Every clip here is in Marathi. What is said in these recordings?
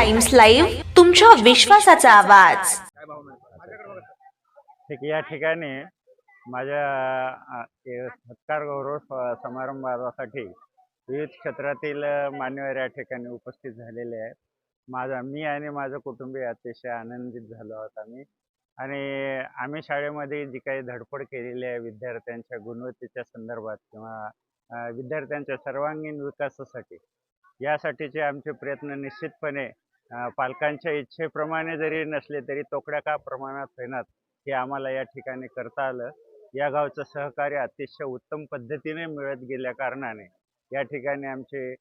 टाइम्स लाईव्ह तुमच्या विश्वासाचा आवाज. ठीक या ठिकाणी माझ्या सत्कार गौरव समारंभासाठी विविध क्षेत्रातील मान्यवर या ठिकाणी उपस्थित झालेले आहेत. माझा मी आणि माझं कुटुंबीय अतिशय आनंदित झालो आहोत आम्ही. आणि आम्ही शाळेमध्ये जी काही धडपड केलेली आहे विद्यार्थ्यांच्या गुणवत्तेच्या संदर्भात किंवा विद्यार्थ्यांच्या सर्वांगीण विकासासाठी यासाठीचे आमचे प्रयत्न निश्चितपणे पालकांच्या इच्छेप्रमाणे जरी नसले तरी तोकड्या का प्रमाणात होईनात हे आम्हाला या ठिकाणी करता आलं. या गावचं सहकार्य अतिशय उत्तम पद्धतीने मिळत गेल्या कारणाने या ठिकाणी आमचे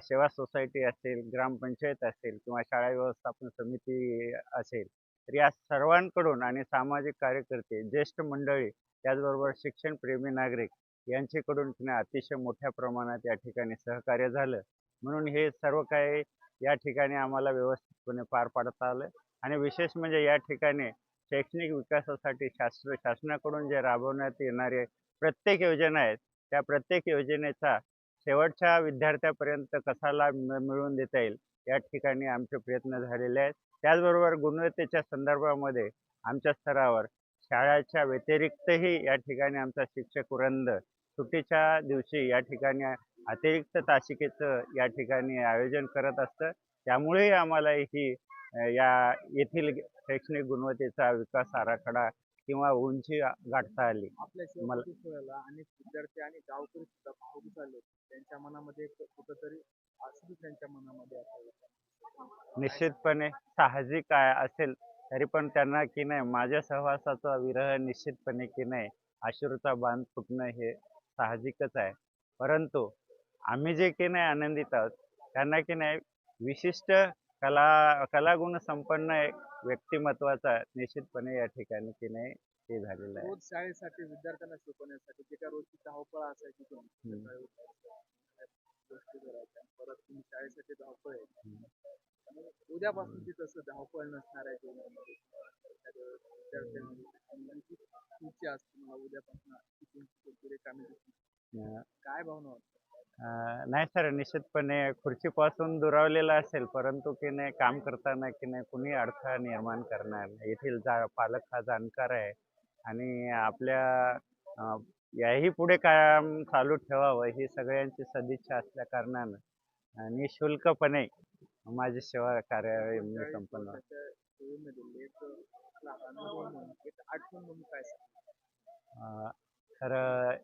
सेवा सोसायटी असेल ग्रामपंचायत असेल किंवा शाळा व्यवस्थापन समिती असेल तर या सर्वांकडून आणि सामाजिक कार्यकर्ते ज्येष्ठ मंडळी त्याचबरोबर शिक्षणप्रेमी नागरिक यांच्याकडून अतिशय मोठ्या प्रमाणात या ठिकाणी सहकार्य झालं. म्हणून हे सर्व काही या ठिकाणी आम्हाला व्यवस्थितपणे पार पाडता आलं आणि विशेष म्हणजे या ठिकाणी शैक्षणिक विकासासाठी शास्त्र शासनाकडून जे राबवण्यात येणारे प्रत्येक योजना आहेत त्या प्रत्येक योजनेचा शेवटच्या विद्यार्थ्यापर्यंत कसा लाभ मिळवून देता येईल या ठिकाणी आमचे प्रयत्न झालेले आहेत. त्याचबरोबर गुणवत्तेच्या संदर्भामध्ये आमच्या स्तरावर शाळेच्या व्यतिरिक्तही या ठिकाणी आमचा शिक्षक वृंद सुट्टीच्या दिवशी या ठिकाणी अतिरिक्त तासिकेचं या ठिकाणी आयोजन करत असतं. त्यामुळेही आम्हाला ही या येथील शैक्षणिक गुणवत्तेचा विकास आराखडा किंवा उंची गाठता आली. मला- अनेक विद्यार्थी आणि गावकरी सुद्धा भावूक त्यांच्या मनामध्ये कुठंतरी असू त्यांच्या मनामध्ये निश्चितपणे साहजिक आहे असेल तरी पण त्यांना की नाही माझ्या सहवासाचा विरह निश्चितपणे की नाही अश्रूचा बांध फुटणं हे साहजिकच आहे. परंतु आम्ही जे की नाही आनंदित आहोत. त्यांना की नाही विशिष्ट कला कलागुण संपन्न एक व्यक्तिमत्वाचा निश्चितपणे या ठिकाणी की नाही हे झालेलं आहे. रोज शाळेसाठी विद्यार्थ्यांना शिकवण्यासाठी जे काय रोजची धावपळ असायची ती हम्म. सकाळी उठायचं, गोष्टी करायच्या. परत तुम्ही शाळेसाठी धावपळ आहे. आणि उद्यापासून तसं धावपळ नसणार आहे जीवनामध्ये. एखाद्या विद्यार्थ्यांमध्ये उद्यापासून शिकून पुढे कामी दिसतील. अं, काय भावना अं, नाही सर निश्चितपणे खुर्चीपासून दुरावलेला असेल परंतु की नाही काम करताना की नाही कुणी अडथळा निर्माण करणार नाही. येथील जा पालक हा जाणकार आहे आणि आपल्या अं, याही पुढे काम चालू ठेवावं ही सगळ्यांची सदिच्छा असल्या कारणानं निशुल्कपणे माझी सेवा कार्य मी संपन्न अं,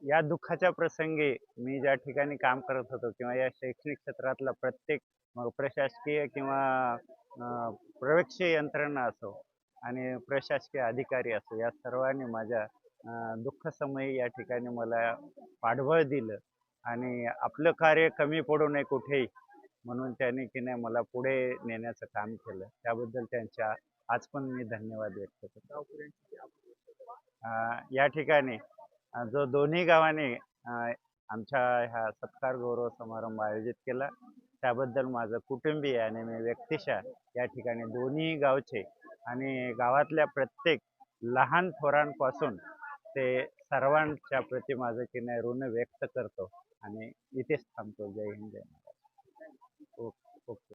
या दुःखाच्या प्रसंगी मी ज्या ठिकाणी काम करत होतो किंवा या शैक्षणिक क्षेत्रातला प्रत्येक मग प्रशासकीय किंवा प्रवेक्षीय यंत्रणा असो आणि प्रशासकीय अधिकारी असो या सर्वांनी माझ्या दुःखसमयी या ठिकाणी मला पाठबळ दिलं आणि आपलं कार्य कमी पडू नये कुठेही म्हणून त्यांनी की नाही मला पुढे नेण्याचं काम केलं. त्याबद्दल त्यांच्या आज पण मी धन्यवाद व्यक्त करतो. या ठिकाणी जो दोन्ही गावाने आमच्या ह्या सत्कार गौरव समारंभ आयोजित केला त्याबद्दल माझं कुटुंबीय आणि मी व्यक्तिशः या ठिकाणी दोन्ही गावचे आणि गावातल्या प्रत्येक लहान थोरांपासून ते सर्वांच्या प्रति माझं की नाही ऋण व्यक्त करतो आणि इथेच थांबतो. जय हिंद जय महाराज ओके ओके.